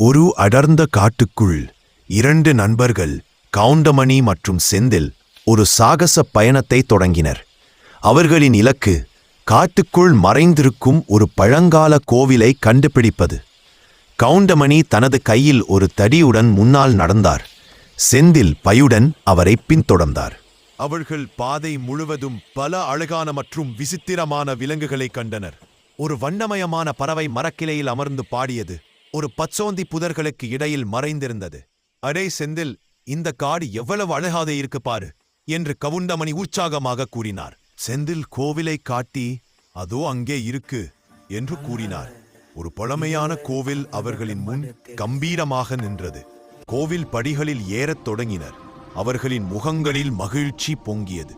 ஒரு அடர்ந்த காட்டுக்குள் இரண்டு நண்பர்கள் கவுண்டமணி மற்றும் செந்தில் ஒரு சாகச பயணத்தை தொடங்கினர். அவர்களின் இலக்கு காட்டுக்குள் மறைந்திருக்கும் ஒரு பழங்கால கோவிலை கண்டுபிடிப்பது. கவுண்டமணி தனது கையில் ஒரு தடியுடன் முன்னால் நடந்தார். செந்தில் பையுடன் அவரை பின்தொடர்ந்தார். அவர்கள் பாதை முழுவதும் பல அழகான மற்றும் விசித்திரமான விலங்குகளை கண்டனர். ஒரு வண்ணமயமான பறவை மரக்கிளையில் அமர்ந்து பாடியது. ஒரு பச்சோந்தி புதர்களுக்கு இடையில் மறைந்திருந்தது. அடே செந்தில் இந்த காடு எவ்வளவு அழகாதே இருக்கு பாரு என்று கவுண்டமணி உற்சாகமாக கூறினார். செந்தில் கோவிலை காட்டி அதோ அங்கே இருக்கு என்று கூறினார். ஒரு பழமையான கோவில் அவர்களின் முன் கம்பீரமாக நின்றது. கோவில் படிகளில் ஏறத் தொடங்கினர். அவர்களின் முகங்களில் மகிழ்ச்சி பொங்கியது.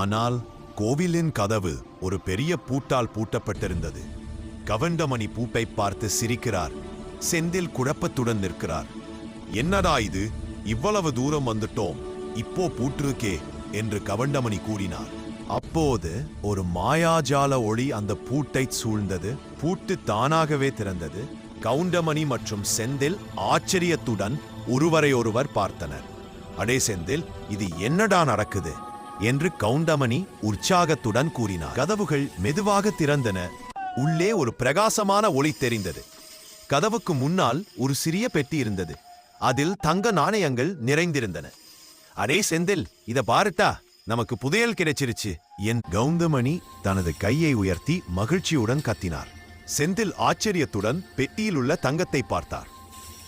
ஆனால் கோவிலின் கதவு ஒரு பெரிய பூட்டால் பூட்டப்பட்டிருந்தது. கவண்டமணி பூப்பை பார்த்து சிரிக்கிறார். செந்தில் குழப்பத்துடன் நிற்கிறார். என்னடா இது? இவ்வளவு தூரம் வந்துட்டோம். இப்போ பூட்டிருக்கே என்று கவண்டமணி கூறினார். அப்போது ஒரு மாயாஜால ஒளி அந்த பூட்டைச் சூழ்ந்தது. பூட்டு தானாகவே திறந்தது. கவுண்டமணி மற்றும் செந்தில் ஆச்சரியத்துடன் ஒருவரையொருவர் பார்த்தனர். அடே செந்தில் இது என்னடா நடக்குது? என்று கவுண்டமணி உற்சாகத்துடன் கூறினார். கதவுகள் மெதுவாக திறந்தன. உள்ளே ஒரு பிரகாசமான ஒளி தெரிந்தது. கதவுக்கு முன்னால் ஒரு சிறிய பெட்டி இருந்தது. அதில் தங்க நாணயங்கள் நிறைந்திருந்தன. அரே செந்தில் இத பாருட்டா நமக்கு புதையல் கிடைச்சிருச்சு என் கவுந்தமணி தனது கையை உயர்த்தி மகிழ்ச்சியுடன் கத்தினார். செந்தில் ஆச்சரியத்துடன் பெட்டியில் உள்ள தங்கத்தை பார்த்தார்.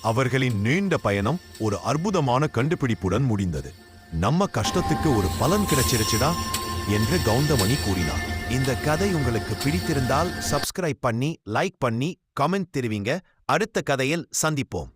அவர்களின் நீண்ட பயணம் ஒரு அற்புதமான கண்டுபிடிப்புடன் முடிந்தது. நம்ம கஷ்டத்துக்கு ஒரு பலன் கிடைச்சிருச்சுடா என்று கவுந்தமணி கூறினார். இந்த கதை உங்களுக்கு பிடித்திருந்தால் சப்ஸ்கிரைப் பண்ணி லைக் பண்ணி கமெண்ட் தெரிவிங்க. அடுத்த கதையில் சந்திப்போம்.